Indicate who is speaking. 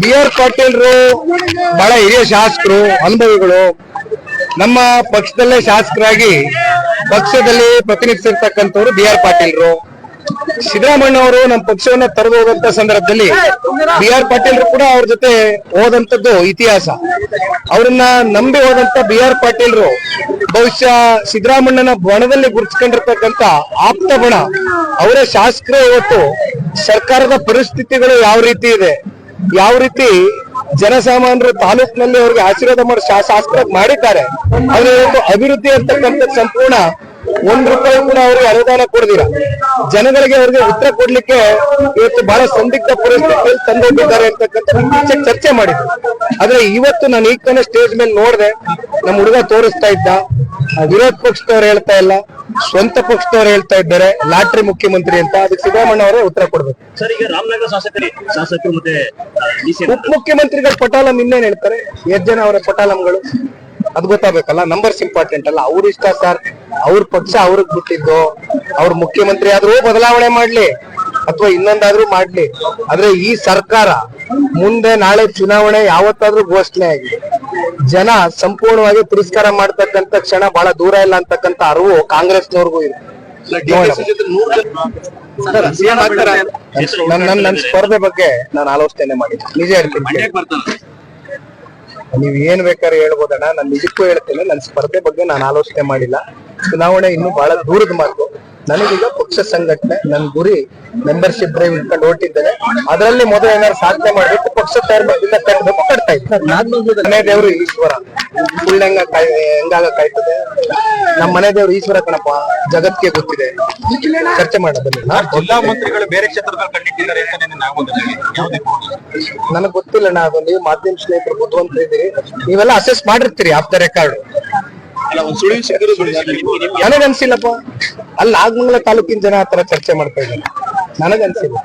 Speaker 1: B R ಪಾಟೀಲ್ರು, ಬಹಳ ಹಿರಿಯ ಶಾಸಕರು, ಅನುಭವಿಗಳು, ನಮ್ಮ ಪಕ್ಷದಲ್ಲೇ ಶಾಸಕರಾಗಿ ಪಕ್ಷದಲ್ಲಿ ಪ್ರತಿನಿಧಿಸಿರ್ತಕ್ಕಂಥವ್ರು ಬಿ ಆರ್ ಪಾಟೀಲ್ರು. ಸಿದ್ದರಾಮಣ್ಣ ಅವರು ನಮ್ಮ ಪಕ್ಷವನ್ನ ತರದು ಹೋದಂತ ಸಂದರ್ಭದಲ್ಲಿ ಬಿ ಆರ್ ಪಾಟೀಲ್ರು ಕೂಡ ಅವ್ರ ಜೊತೆ ಹೋದಂತದ್ದು ಇತಿಹಾಸ. ಅವ್ರನ್ನ ನಂಬಿ ಹೋದಂತ ಬಿ ಆರ್ ಪಾಟೀಲ್ರು ಬಹುಶಃ ಸಿದ್ದರಾಮಣ್ಣನ ಬಣದಲ್ಲಿ ಗುರುತಿಸ್ಕೊಂಡಿರ್ತಕ್ಕಂತ ಆಪ್ತ ಬಣ. ಅವರ ಶಾಸಕರೇ ಇವತ್ತು ಸರ್ಕಾರದ ಪರಿಸ್ಥಿತಿಗಳು ಯಾವ ರೀತಿ ಇದೆ? ಯಾವ ರೀತಿ ಜನಸಾಮಾನ್ಯರು ತಾಲೂಕಿನಲ್ಲಿ ಅವ್ರಿಗೆ ಆಶೀರ್ವಾದ ಮಾಡಿ ಶಾಸಕ ಮಾಡಿದ್ದಾರೆ ಆದ್ರೆ ಒಂದು ಅಭಿವೃದ್ಧಿ ಅಂತಕ್ಕಂಥ ಸಂಪೂರ್ಣ ಒಂದ್ ರೂಪಾಯಿ ಕೂಡ ಅವ್ರಿಗೆ ಅನುದಾನ ಕೊಡ್ದಿರ ಜನಗಳಿಗೆ ಅವ್ರಿಗೆ ಉತ್ತರ ಕೊಡ್ಲಿಕ್ಕೆ ಇವತ್ತು ಬಹಳ ಸಂದಿಗ್ಧ ಪರಿಸ್ಥಿತಿಯಲ್ಲಿ ತಂದೊಡ್ಡಿದ್ದಾರೆ ಅಂತಕ್ಕಂಥ ಚರ್ಚೆ ಮಾಡಿದ್ರು. ಆದ್ರೆ ಇವತ್ತು ನಾನು ಈಗ ಸ್ಟೇಜ್ ಮೇಲೆ ನೋಡ್ದೆ, ನಮ್ಮ ಹುಡುಗ ತೋರಿಸ್ತಾ ಇದ್ದ, ವಿರೋಧ ಪಕ್ಷದವ್ರು ಹೇಳ್ತಾ ಇಲ್ಲ. ಸ್ವಂತ ಪಕ್ಷದವ್ರು ಹೇಳ್ತಾ ಇದ್ದಾರೆ ಲಾಟ್ರಿ ಮುಖ್ಯಮಂತ್ರಿ ಅಂತ ಅದಕ್ಕೆ ಸಿದ್ದರಾಮಣ್ಣ ಅವರೇ ಉತ್ತರ ಕೊಡ್ಬೇಕು.
Speaker 2: ಸರ್ ಈಗ ರಾಮನಗರ ಶಾಸಕರಿ ಶಾಸಕರು ಮತ್ತೆ ಉಪ
Speaker 1: ಮುಖ್ಯಮಂತ್ರಿಗಳ ಪಟಾಲಂ ಇನ್ನೇನ್ ಹೇಳ್ತಾರೆ ಎಷ್ಟ್ ಜನ ಅವರ ಪಟಾಲಂಗಳು? ಅದ್ ಗೊತ್ತಾಗಬೇಕಲ್ಲ ನಂಬರ್ಸ್ ಇಂಪಾರ್ಟೆಂಟ್ ಅಲ್ಲ ಅವ್ರ ಇಷ್ಟ ಸರ್ ಅವ್ರ ಪಕ್ಷ ಅವ್ರಿಗೆ ಬಿಟ್ಟಿದ್ದು ಅವ್ರ ಮುಖ್ಯಮಂತ್ರಿ ಆದ್ರೂ ಬದಲಾವಣೆ ಮಾಡ್ಲಿ ಅಥವಾ ಇನ್ನೊಂದಾದ್ರೂ ಮಾಡ್ಲಿ. ಆದ್ರೆ ಈ ಸರ್ಕಾರ ಮುಂದೆ ನಾಳೆ ಚುನಾವಣೆ ಯಾವತ್ತಾದ್ರೂ ಘೋಷಣೆ ಆಗಿ ಜನ ಸಂಪೂರ್ಣವಾಗಿ ತಿರಸ್ಕಾರ ಮಾಡ್ತಕ್ಕಂತ ಕ್ಷಣ ಬಹಳ ದೂರ ಇಲ್ಲ ಅಂತಕ್ಕಂತ ಅರಿವು ಕಾಂಗ್ರೆಸ್ನವ್ರಿಗೂ ಇದೆ. ನನ್ನ ಸ್ಪರ್ಧೆ ಬಗ್ಗೆ ನಾನು ಆಲೋಚನೆ ಮಾಡಿದ್ದೆ. ನಿಜ ಹೇಳ್ತೀನಿ. ನೀವ್ ಏನ್ ಬೇಕಾದ್ರೆ ಹೇಳ್ಬೋದಣ್ಣ. ನಾನು ನಿಜಕ್ಕೂ ಹೇಳ್ತೇನೆ. ನನ್ನ ಸ್ಪರ್ಧೆ ಬಗ್ಗೆ ನಾನು ಆಲೋಚನೆ ಮಾಡಿಲ್ಲ. ಚುನಾವಣೆ ಇನ್ನು ಬಹಳ ದೂರದ ಮಾತು. ನನಗೀಗ ಪಕ್ಷ ಸಂಘಟನೆ ನನ್ನ ಗುರಿ ಮೆಂಬರ್ಶಿಪ್ ಡ್ರೈವ್ ಇಟ್ಕೊಂಡು ಹೊರಟಿದ್ದೇನೆ ಅದರಲ್ಲಿ ಮೊದಲು ಏನಾದ್ರು ಸಾಧನೆ ಮಾಡ್ಬೇಕು. ತರಬೇಕಿಲ್ಲ ತರಬೇಕು ಕಟ್ತಾ ಇತ್ತು ಮನೆ ದೇವರು ಈಶ್ವರ. ಸುಳ್ಳು ಹೆಂಗಾಗ ಕಾಯ್ತದೆ. ನಮ್ಮ ಮನೆ ದೇವರು ಈಶ್ವರ ಕಣಪ್ಪ ಜಗತ್ಗೆ ಗೊತ್ತಿದೆ. ಚರ್ಚೆ ಮಾಡೋದನ್ನ
Speaker 2: ಜಿಲ್ಲಾ ಮಂತ್ರಿಗಳು ಬೇರೆ ಕ್ಷೇತ್ರದಲ್ಲಿ ಕಂಡಿಟ್ಟಿದ್ದಾರೆ
Speaker 1: ನನಗ್ ಗೊತ್ತಿಲ್ಲ ನಾ ಅದು ನೀವು ಮಾಧ್ಯಮ ಸ್ನೇಹಿತರು ಬುದ್ಧಿವಂತ ಇದ್ದೀರಿ. ನೀವೆಲ್ಲ ಅಸೆಸ್ ಮಾಡಿರ್ತೀರಿ ಆಫ್ ದ ರೆಕಾರ್ಡ್
Speaker 2: ಅಲ್ಲ
Speaker 1: ಅನ್ಸಿಲ್ಲಪ್ಪ ಅಲ್ಲಿ ನಾಗಮಂಗಲ ತಾಲೂಕಿನ ಜನ ಆತರ ಚರ್ಚೆ ಮಾಡ್ತಾ ಇದ್ದಾರೆ. ನನಗನ್ಸಿಲ್ಲ.